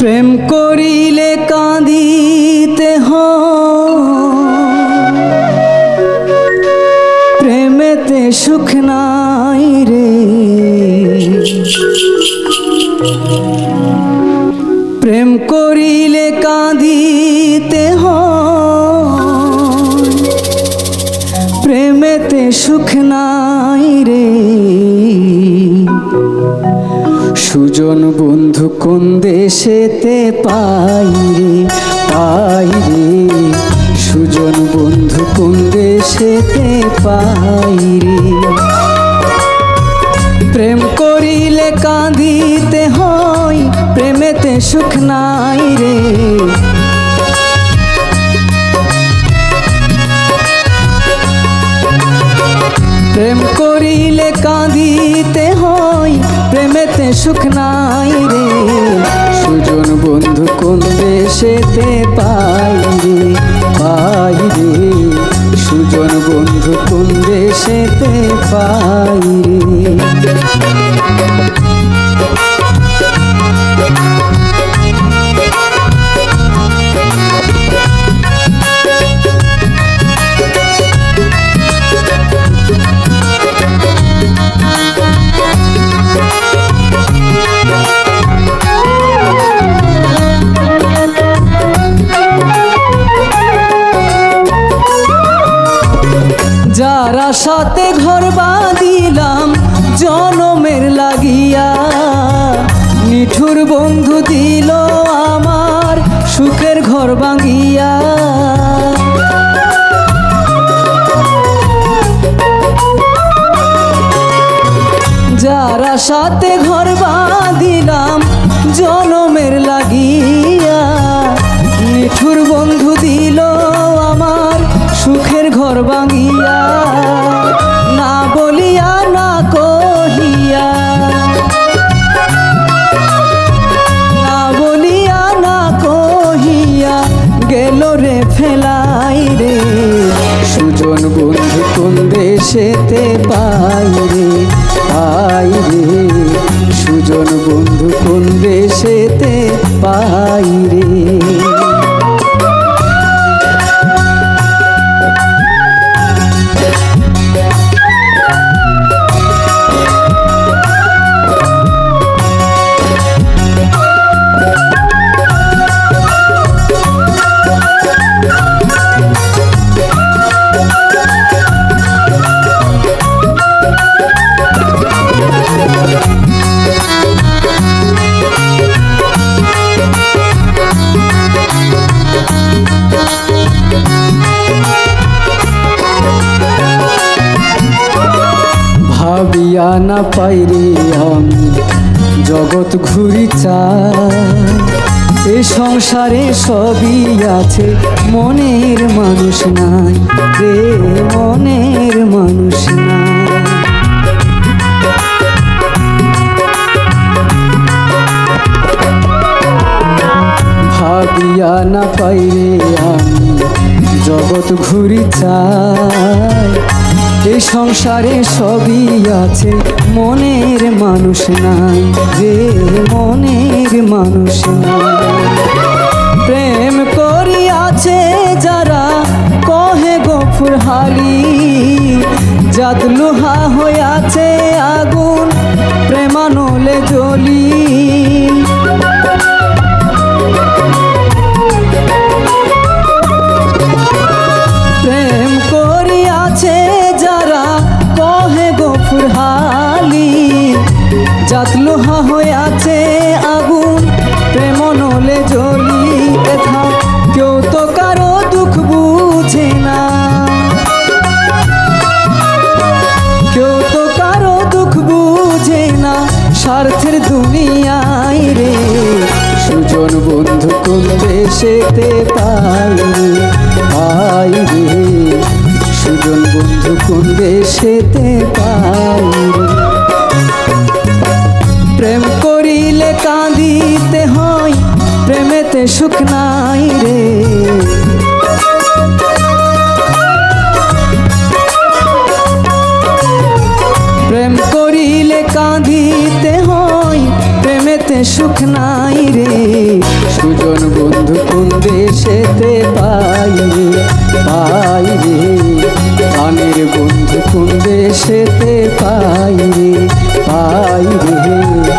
প্রেম করিলে কাঁদিতে হয়। প্রেমেতে সুখ নাই রে। প্রেম করিলে কাঁদিতে হয়। প্রেমেতে সুখ নাই রে। সুজন বন্ধু কোন দেশেতে পাই রে? পাই রে। সুজন বন্ধু কোন দেশেতে পাই রে? প্রেম করিলে কাঁদিতে হয়, প্রেমেতে সুখ নাই রে। প্রেম সুখ নাই রে। সুজন বন্ধু কোন দেশেতে পাই রে পাই রে সুজন বন্ধু কোন দেশেতে পাই রে যারা সাথে ঘর বাঁধিলাম, জনমের লাগিয়া। নিঠুর বন্ধু দিল আমার সুখের ঘর ভাঙিয়া। যারা সাথে ঘর বাঁধিলাম, জনমের লাগিয়া রে ফেলাই রে। সুজন বন্ধু কোন দেশেতে পাই রে? পাই রে। সুজন বন্ধু কোন দেশেতে পাই রে? ভাবিয়া না পাইরে আমি জগৎ ঘুরি এ সংসারে সবই আছে, মনের মানুষ নাই রে মনের মানুষ নাই। ভাবিয়া না পাইরে আমি জগৎ ঘুরি চাই এই সংসারে সবই আছে, মনের মানুষ নাই, যে মনের মানুষ নাই। প্রেম করিয়াছে যারা, কহে গফুর হালি জাত লোহা হইয়াছে আগুন, প্রেমানলে জ্বলি। বন্ধু কোন দেশেতে পাই আই রে, সুজন বন্ধু কোন দেশেতে পাই প্রেম করিলে কাঁদিতে হয়, প্রেমেতে সুখ নাই কোন দেশেতে পাইরে পাইরে আমের বন্ধু কোন দেশেতে পাইরে পাইরে